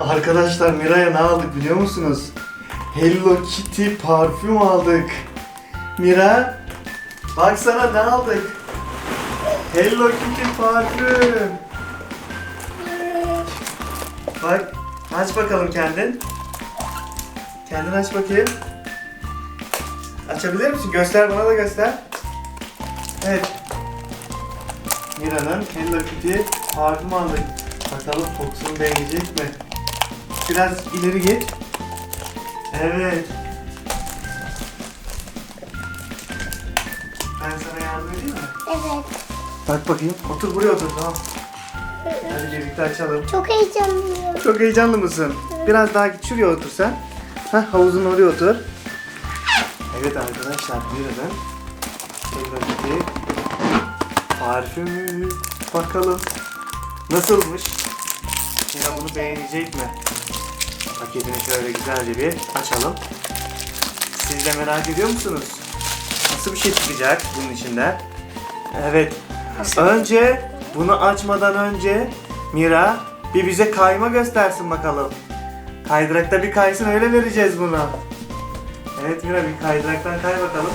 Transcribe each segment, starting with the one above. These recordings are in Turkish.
Arkadaşlar Mira'ya ne aldık biliyor musunuz? Hello Kitty parfüm aldık. Mira, baksana ne aldık? Hello Kitty parfüm. Bak, aç bakalım kendin. Kendin aç bakayım. Açabilir misin? Göster bana da göster. Evet. Mira'nın Hello Kitty parfüm aldık. Bakalım kokusunu beğenecek mi? Biraz ileri git. Evet. Ben sana yardım edeyim mi? Evet. Bak bakayım. Otur buraya otur tamam. Hadi birlikte açalım. Çok heyecanlıyım. Çok heyecanlı mısın? Biraz daha git şuraya otur sen. Hah havuzun oraya otur. Evet arkadaşlar Hello Kitty parfümü bakalım nasılmış? Yine bunu beğenecek mi? Paketini şöyle güzelce bir açalım. Siz de merak ediyor musunuz? Nasıl bir şey çıkacak bunun içinde? Evet. Önce bunu açmadan önce Mira bir bize kayma göstersin bakalım. Kaydırakta bir kaysın öyle vereceğiz bunu. Evet Mira bir kaydıraktan kay bakalım.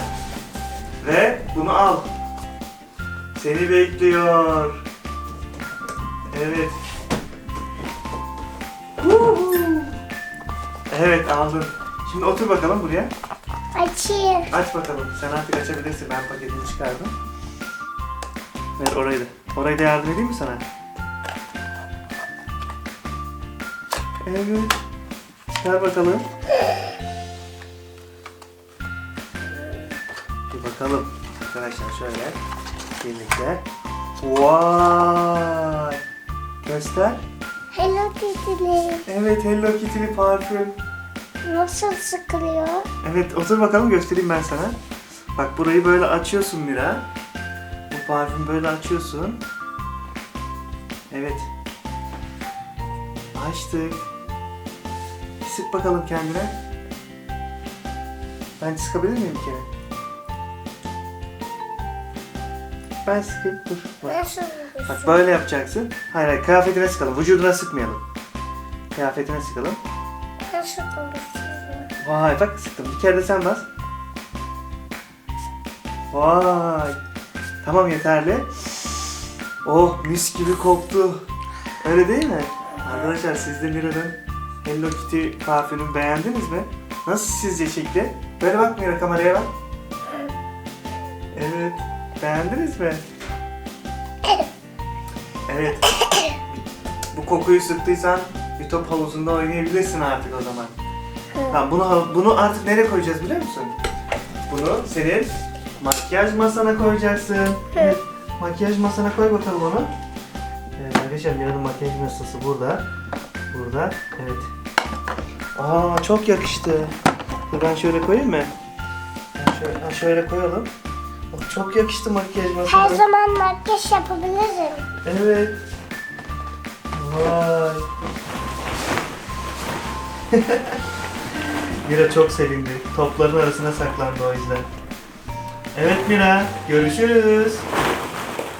Ve bunu al. Seni bekliyor. Evet. Evet aldın. Şimdi otur bakalım buraya. Açayım. Aç bakalım. Sen artık açabilirsin. Ben paketini çıkardım. Ver orayı da. Orayı da yardım edeyim mi sana? Evet. Çıkar bakalım. Bir bakalım. Arkadaşlar şöyle. Birlikte. Vay. Göster. Hello Kitty'li. Evet Hello Kitty'li parfüm. Nasıl sıkılıyor? Evet otur bakalım göstereyim ben sana. Bak burayı böyle açıyorsun Mira. Bu parfüm böyle açıyorsun. Evet. Açtık. Sık bakalım kendine. Ben sıkabilir miyim bir kere? Ben sıkayım. Dur. Bak. Nasıl? Bak böyle yapacaksın. Hayır hayır kıyafetine sıkalım. Vücuduna sıkmayalım. Kıyafetine sıkalım. Nasıl konuşuyor? Vay bak sıktım. Bir kere de sen bas. Vay. Tamam yeterli. Oh mis gibi koktu. Öyle değil mi? Arkadaşlar siz de Mira'nın Hello Kitty parfümünü beğendiniz mi? Nasıl sizce şekli? Böyle bak Mira kameraya bak. Evet. Beğendiniz mi? Evet. Bu kokuyu sıktıysan bir top havuzunda oynayabilirsin artık o zaman. Tamam bunu bunu artık nereye koyacağız biliyor musun? Bunu senin makyaj masana koyacaksın. Evet. Makyaj masana koy bakalım onu. Evet arkadaşlar Mira'nın makyaj masası burada. Burada. Evet. Aa çok yakıştı. Dur ben şöyle koyayım mı? Ben şöyle, ha, şöyle koyalım. Oh, çok yakıştı makyaj masana. Her zaman makyaj yapabilirim. Evet. Mira çok sevindi. Topların arasına saklandı o yüzden. Evet Mira, görüşürüz.